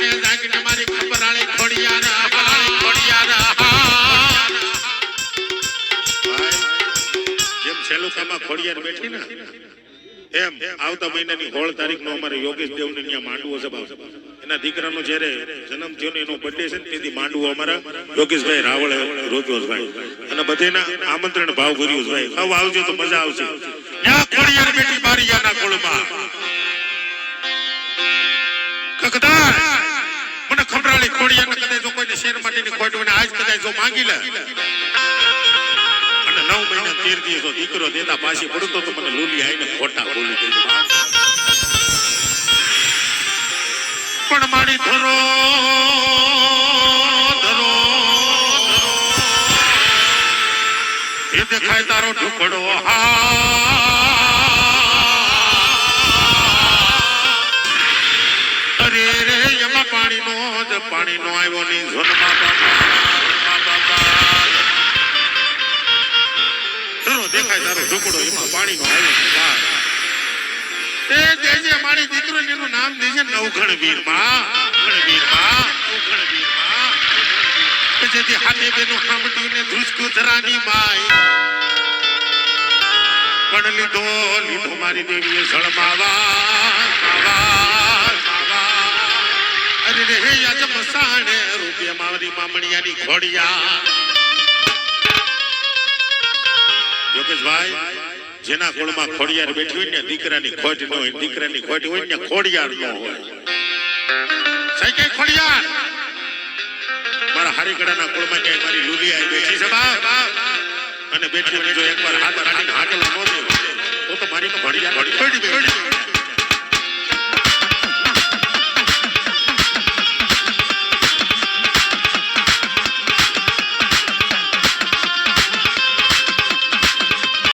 ને અમારે ત્યાં યોગેશભાઈ રાવળ રોક્યો અને બધેના આમંત્રણ ભાવ કર્યું ભાઈ. આવો આવજો તો મજા આવશે. યા ખોડિયાર બેટી બારિયાના કુળમાં. કકદાર! મને ખોડિયાર કદાચ જો કોઈને શેર માટેની ખોટ આજ કદાચ જો માંગી લે. અને નવ મહિના તેર દિવસ દીકરો દેતા પાછી પડતો તો મને લોલી આવીને ખોટા બોલી દેજો પણ મારી ધરો ધરો એ દેખાય તારો ઢુકડો હા અરે રે એમાં પાણીનો જ પાણીનો આવ્યો ની ઝોનમાં બાબા દેખાય તારો ઝુકડો એમાં પાણીનો આવ્યો. એ જે મારી દીકરીનું એનું નામ દેજે નવઘણ વીરમાં નવઘણ વીરમાં નવઘણ વીરમાં જેથી હાથે બેનું સાંભળીને ધ્રુજકું ધરાની માય. પણ લીધો લીધો મારી દેવીએ સળમાવા રૂપિયા મારી મામણિયાની ઘોડિયા. યોગેશભાઈ જેના કુળમાં ખોડિયાર બેઠી હોય ને દીકરાની ખોટ ન હોય દીકરાની ખોટ હોય ને ખોડિયાર ન હોય. કઈ ખોડિયાર મારા હરિકડાના કુળમાં ક્યાંય મારી લુલી આવી બેઠી છે અને બેઠી જો એકવાર હાથ કાઢીને હાથ ન તો મારી તો ખોડિયાર ખોડી, ખોડી.